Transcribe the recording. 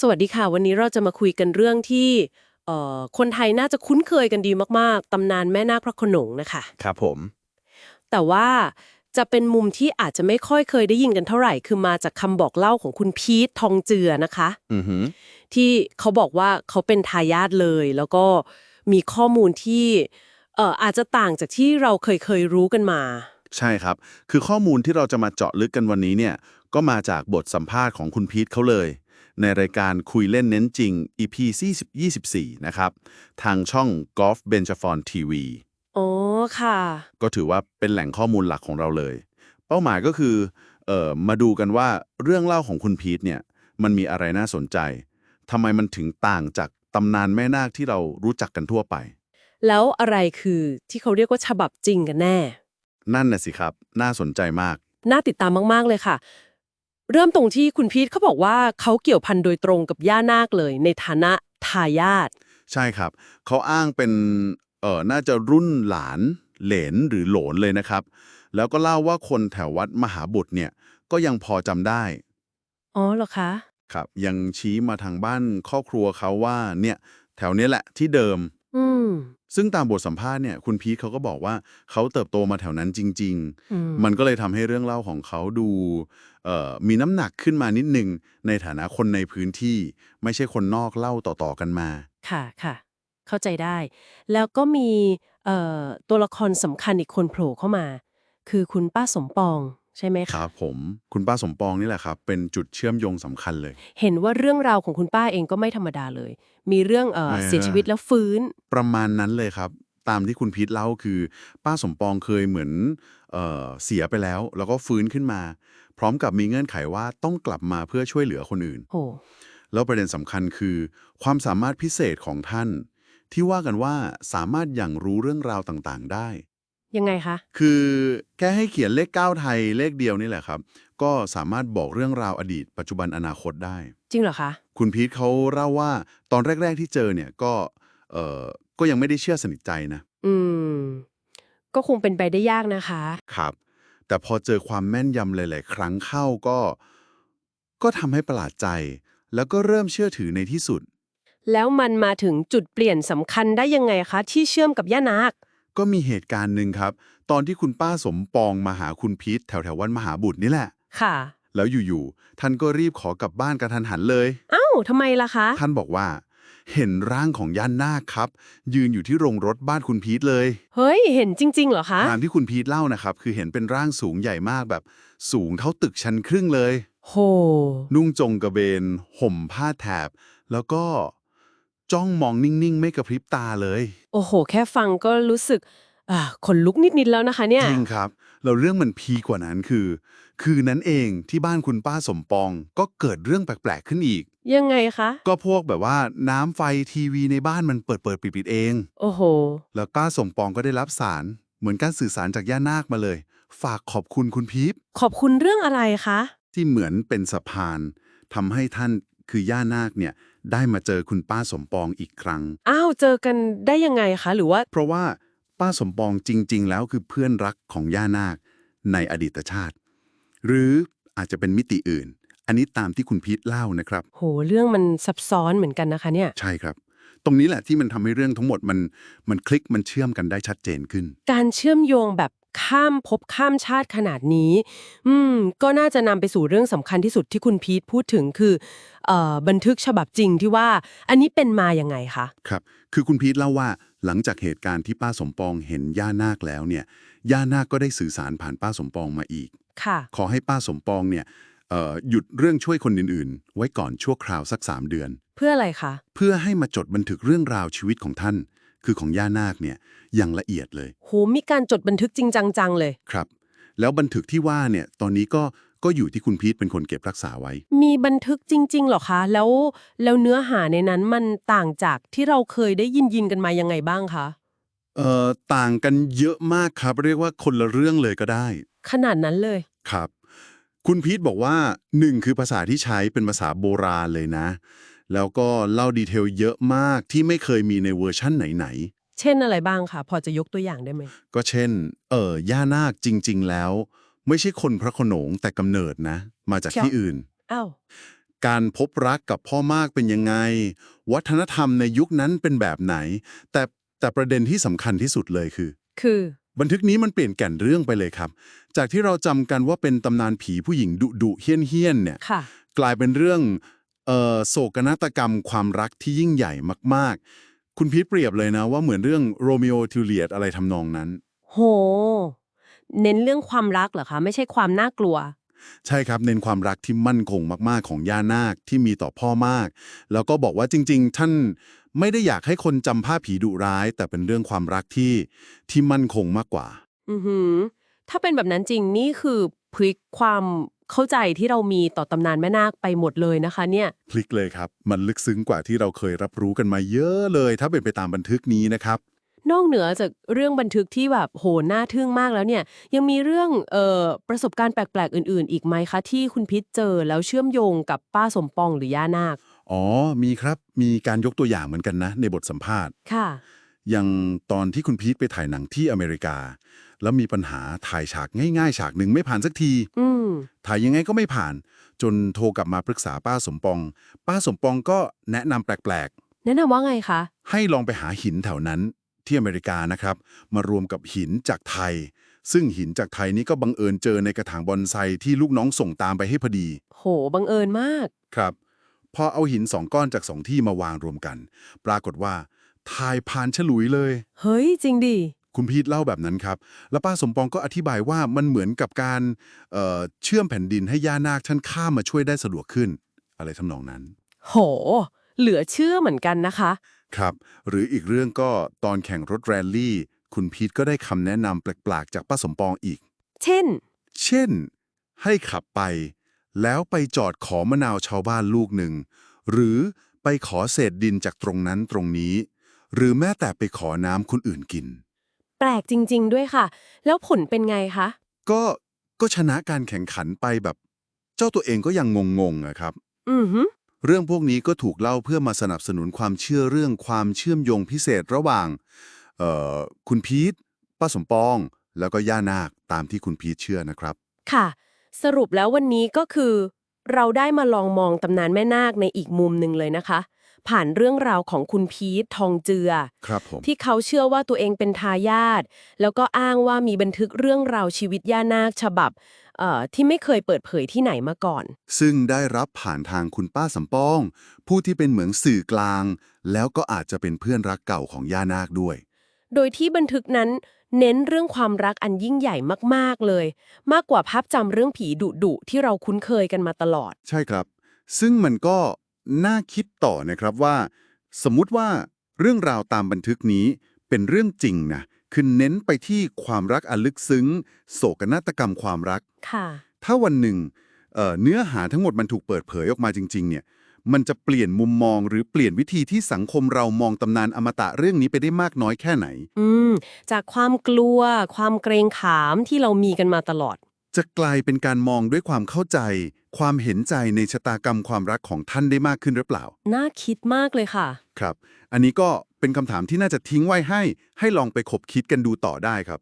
สวัสดีค่ะ วันนี้เราจะมาคุยกันเรื่องที่เอ่อคนไทยน่าจะคุ้นเคยกันดีมากๆ ตำนานแม่นาคพระโขนงนะคะ ครับผม แต่ว่าจะเป็นมุมที่อาจจะไม่ค่อยเคยได้ยินกันเท่าไหร่ คือมาจากคำบอกเล่าของคุณพีททองเจือนะคะ อือหือ ที่เขาบอกว่าเขาเป็นทายาทเลย แล้วก็มีข้อมูลที่เอ่ออาจจะต่างจากที่เราเคยเคยรู้กันมา ใช่ครับ คือข้อมูลที่เราจะมาเจาะลึกกันวันนี้เนี่ย ก็มาจากบทสัมภาษณ์ของคุณพีทเขาเลย ในรายการคุยเล่นเน้นจริง EP 24นะครับ ทางช่อง Golf b e n j a f o n TV อ๋อค่ะ ก็ถือว่าเป็นแหล่งข้อมูลหลักของเราเลย เป้าหมายก็คือเอ่อมาดูกันว่าเรื่องเล่าของคุณพีทเนี่ย มันมีอะไรน่าสนใจทำไมมันถึงต่างจากตำนานแม่นาคที่เรารู้จักกันทั่วไป แล้วอะไรคือที่เขาเรียกว่าฉบับจริงกันแน่ นั่นน่ะสิครับ น่าสนใจมาก น่าติดตามมาก ๆ เลยค่ะ เริ่มตรงที่คุณพีทเขาบอกว่าเขาเกี่ยวพันโดยตรงกับย่านาคเลย ในฐานะทายาทใช่ครับ เขาอ้างเป็นเออน่าจะรุ่นหลานเหลนหรือโหลนเลยนะครับ แล้วก็เล่าว่าคนแถววัดมหาบุตรเนี่ยก็ยังพอจำได้อ๋อเหรอคะครับ ยังชี้มาทางบ้านครอบครัวเขาว่าเนี่ยแถวเนี้ยแหละที่เดิม อืม ซึ่งตามบทสัมภาษณ์เนี่ยคุณพีทเขาก็บอกว่าเขาเติบโตมาแถวนั้นจริงอืมๆมันก็เลยทำให้เรื่องเล่าของเขาดูเอ่อมีน้ำหนักขึ้นมานิดนึง ในฐานะคนในพื้นที่ ไม่ใช่คนนอกเล่าต่อๆกันมา ค่ะค่ะเข้าใจได้ แล้วก็มีเอ่อตัวละครสำคัญอีกคนโผล่เข้ามา คือคุณป้าสมปอง ใช่ไหมคคะรับผมคุณป้าสมปองนี่แหละครับ เป็นจุดเชื่อมโยงสำคัญเลย เห็นว่าเรื่องราวของคุณป้าเองก็ไม่ธรรมดาเลย มีเรื่องเอ่ออ่าเสียชีวิตแล้วฟื้น ประมาณนั้นเลยครับ ตามที่คุณพีทเล่าคือ ป้าสมปองเคยเหมือนเอ่อเสียไปแล้ว แล้วก็ฟื้นขึ้นมา พร้อมกับมีเงื่อนไขว่าต้องกลับมาเพื่อช่วยเหลือคนอื่น โอ้แล้วประเด็นสำคัญคือ ความสามารถพิเศษของท่าน ที่ว่ากันว่าสามารถอย่างรู้เรื่องราวต่างๆ ได้ ยังไงคะ คือแค่ให้เขียนเลข 9 ไทยเลขเดียวนี่แหละครับ ก็สามารถบอกเรื่องราวอดีต ปัจจุบันอนาคตได้ จริงเหรอคะ คุณพีทเขาเล่าว่าตอนแรก ๆที่เจอเนี่ยก็เอ่อก็ยังไม่ได้เชื่อสนิทใจนะ อืม ก็คงเป็นไปได้ยากนะคะ ครับ แต่พอเจอความแม่นยำหลาย ๆ ครั้งเข้าก็ ก็ทำให้ประหลาดใจ แล้วก็เริ่มเชื่อถือในที่สุด แล้วมันมาถึงจุดเปลี่ยนสำคัญได้ยังไงคะ ที่เชื่อมกับย่านาค ก็มีเหตุการณ์หนึ่งครับ ตอนที่คุณป้าสมปองมาหาคุณพีทแถวๆวันมหาบุตรนี่แหละ ค่ะ แล้วอยู่ๆท่านก็รีบขอกลับบ้านกระทันหันเลยเอ้าทำไมล่ะคะ ท่านบอกว่า เห็นร่างของย่านนาคครับ ยืนอยู่ที่โรงรถบ้านคุณพีทเลยเฮ้ย เห็นจริง ๆ เหรอคะ ตามที่คุณพีทเล่านะครับ คือเห็นเป็นร่างสูงใหญ่มากแบบ สูงเท่าตึกชั้นครึ่งเลย โห นุ่งจงกระเบนห่มผ้าแถบ แล้วก็ จ้องมองนิ่งๆ ไม่กระพริบตาเลย โอ้โห แค่ฟังก็รู้สึกอ่าขนลุกนิดๆแล้วนะคะเนี่ย จริงครับแล้วเรื่องมันพีคกว่านั้นคือ คืนนั้นเองที่บ้านคุณป้าสมปองก็เกิดเรื่องแปลกๆขึ้นอีก ยังไงคะ ก็พวกแบบว่าน้ำไฟทีวีในบ้านมันเปิดเปิดปิดปิดๆเอง โอ้โห แล้วป้าสมปองก็ได้รับสาร เหมือนการสื่อสารจากย่านาคมาเลย ฝากขอบคุณคุณพีพขอบคุณเรื่องอะไรคะ ที่เหมือนเป็นสะพานทำให้ท่านคือย่านาคเนี่ย ได้มาเจอคุณป้าสมปองอีกครั้ง อ้าวเจอกันได้ยังไงคะ หรือว่า เพราะว่าป้าสมปองจริง ๆ แล้วคือเพื่อนรักของย่านาคในอดีตชาติ หรืออาจจะเป็นมิติอื่น อันนี้ตามที่คุณพีทเล่านะครับ โหเรื่องมันซับซ้อนเหมือนกันนะคะเนี่ย ใช่ครับ ตรงนี้แหละที่มันทำให้เรื่องทั้งหมดมันมันคลิกมันเชื่อมกันได้ชัดเจนขึ้น การเชื่อมโยงแบบ ข้ามภพข้ามชาติขนาดนี้ อืม ก็น่าจะนำไปสู่เรื่องสำคัญที่สุดที่คุณพีทพูดถึงคือเอ่อบันทึกฉบับจริงที่ว่า อันนี้เป็นมาอย่างไงคะ ครับ คือคุณพีทเล่าว่าหลังจากเหตุการณ์ที่ป้าสมปองเห็นย่านาคแล้วเนี่ย ย่านาคก็ได้สื่อสารผ่านป้าสมปองมาอีก ค่ะ ขอให้ป้าสมปองเนี่ยเอ่อหยุดเรื่องช่วยคนอื่นๆ ไว้ก่อนชั่วคราวสักสามเดือน เพื่ออะไรคะ เพื่อให้มาจดบันทึกเรื่องราวชีวิตของท่าน คือของย่านาคเนี่ยอย่างละเอียดเลย โห มีการจดบันทึกจริงจังๆเลย ครับ แล้วบันทึกที่ว่าเนี่ยตอนนี้ก็ก็อยู่ที่คุณพีทเป็นคนเก็บรักษาไว้ มีบันทึกจริงๆเหรอคะ แล้วแล้วเนื้อหาในนั้นมันต่างจากที่เราเคยได้ยินยินๆกันมายังไงบ้างคะ เอ่อต่างกันเยอะมากครับ เรียกว่าคนละเรื่องเลยก็ได้ ขนาดนั้นเลย ครับ คุณพีทบอกว่าหนึ่งคือภาษาที่ใช้เป็นภาษาโบราณเลยนะ แล้วก็เล่าดีเทลเยอะมากที่ไม่เคยมีในเวอร์ชั่นไหนเช่นอะไรบ้างคะพอจะยกตัวอย่างได้ไหมๆก็เช่น เออย่านาคจริง ๆ แล้ว ไม่ใช่คนพระโขนงแต่กำเนิดนะ มาจากที่อื่น อ้าว การพบรักกับพ่อมากเป็นยังไง วัฒนธรรมในยุคนั้นเป็นแบบไหน แต่แต่ประเด็นที่สำคัญที่สุดเลยคือ คือ บันทึกนี้มันเปลี่ยนแก่นเรื่องไปเลยครับ จากที่เราจำกันว่าเป็นตำนานผีผู้หญิงดุดุๆเฮี้ยนเฮี้ยนๆเนี่ย ค่ะ กลายเป็นเรื่องเอ่อ โศกนาฏกรรมความรักที่ยิ่งใหญ่มาก ๆ คุณพีทเปรียบเลยนะว่าเหมือนเรื่องโรมิโอทิวเลียตอะไรทำนองนั้น โห เน้นเรื่องความรักเหรอคะ ไม่ใช่ความน่ากลัว ใช่ครับ เน้นความรักที่มั่นคงมาก ๆ ของย่านาคที่มีต่อพ่อมาก แล้วก็บอกว่าจริง ๆ ท่านไม่ได้อยากให้คนจำภาพผีดุร้าย แต่เป็นเรื่องความรักที่ที่มั่นคงมากกว่า อือหือ ถ้าเป็นแบบนั้นจริงนี่คือพลิกความ เข้าใจที่เรามีต่อตำนานแม่นาคไปหมดเลยนะคะ เนี่ย พลิกเลยครับ มันลึกซึ้งกว่าที่เราเคยรับรู้กันมาเยอะเลย ถ้าเป็นไปตามบันทึกนี้นะครับ นอกเหนือจากเรื่องบันทึกที่แบบโหน่าทึ่งมากแล้วเนี่ย ยังมีเรื่องเอ่อประสบการณ์แปลกๆ อื่น ๆ อีกไหมคะ ที่คุณพิษเจอแล้วเชื่อมโยงกับป้าสมปองหรือย่านาค อ๋อ มีครับ มีการยกตัวอย่างเหมือนกันนะ ในบทสัมภาษณ์ ค่ะ อย่างตอนที่คุณพีทไปถ่ายหนังที่อเมริกา แล้วมีปัญหาถ่ายฉากง่ายๆ ฉากหนึ่งไม่ผ่านสักทีอืมถ่ายยังไงก็ไม่ผ่าน จนโทรกลับมาปรึกษาป้าสมปอง ป้าสมปองก็แนะนำแปลกแนะนำว่าไงคะๆให้ลองไปหาหินแถวนั้นที่อเมริกานะครับ มารวมกับหินจากไทย ซึ่งหินจากไทยนี้ก็บังเอิญเจอในกระถางบอนไซที่ลูกน้องส่งตามไปให้พอดี โห บังเอิญมาก ครับ พอเอาหินสองก้อนจากสองที่มาวางรวมกัน ปรากฏว่าทายผ่านฉลุยเลย เฮ้ย จริงดิ คุณพีทเล่าแบบนั้นครับ แล้วป้าสมปองก็อธิบายว่ามันเหมือนกับการเอ่อเชื่อมแผ่นดินให้ย่านาคท่านข้ามมาช่วยได้สะดวกขึ้น อะไรทำนองนั้น โห เหลือเชื่อเหมือนกันนะคะ ครับ หรืออีกเรื่องก็ตอนแข่งรถแรลลี่ คุณพีทก็ได้คำแนะนำแปลกๆจากป้าสมปองอีก เช่น เช่น ให้ขับไป แล้วไปจอดขอมะนาวชาวบ้านลูกหนึ่ง หรือไปขอเศษดินจากตรงนั้นตรงนี้ หรือแม้แต่ไปขอน้ำคนอื่นกิน แปลกจริง ๆ ด้วยค่ะ แล้วผลเป็นไงคะ ก็ก็ชนะการแข่งขันไปแบบ เจ้าตัวเองก็ยังงงๆอะครับ อือหือเรื่องพวกนี้ก็ถูกเล่าเพื่อมาสนับสนุนความเชื่อเรื่องความเชื่อมโยงพิเศษระหว่างเอ่อคุณพีทป้าสมปอง แล้วก็ย่านาคตามที่คุณพีทเชื่อนะครับ ค่ะ สรุปแล้ววันนี้ก็คือ เราได้มาลองมองตำนานแม่นาคในอีกมุมหนึ่งเลยนะคะ ผ่านเรื่องราวของคุณพีททองเจือ ครับผม ที่เขาเชื่อว่าตัวเองเป็นทายาทแล้วก็อ้างว่ามีบันทึกเรื่องราวชีวิตย่านาคฉบับเอ่อที่ไม่เคยเปิดเผยที่ไหนมาก่อน ซึ่งได้รับผ่านทางคุณป้าสำปอง ผู้ที่เป็นเหมือนสื่อกลาง แล้วก็อาจจะเป็นเพื่อนรักเก่าของย่านาคด้วย โดยที่บันทึกนั้นเน้นเรื่องความรักอันยิ่งใหญ่มากๆเลย มากกว่าภาพจำเรื่องผีดุดุๆที่เราคุ้นเคยกันมาตลอด ใช่ครับ ซึ่งมันก็ น่าคิดต่อนะครับว่า สมมุติว่าเรื่องราวตามบันทึกนี้เป็นเรื่องจริงนะคือเน้นไปที่ความรักอันลึกซึ้ง โศกนาฏกรรมความรักค่ะถ้าวันหนึ่งเอ่อเนื้อหาทั้งหมดมันถูกเปิดเผยออกมาจริง ๆ เนี่ย มันจะเปลี่ยนมุมมองหรือเปลี่ยนวิธีที่สังคมเรามองตำนานอมตะเรื่องนี้ไปได้มากน้อยแค่ไหน อืม จากความกลัว ความเกรงขามที่เรามีกันมาตลอด จะกลายเป็นการมองด้วยความเข้าใจ ความเห็นใจในชะตากรรมความรักของท่านได้มากขึ้นหรือเปล่า น่าคิดมากเลยค่ะ ครับ อันนี้ก็เป็นคำถามที่น่าจะทิ้งไว้ให้ ให้ลองไปคบคิดกันดูต่อได้ครับ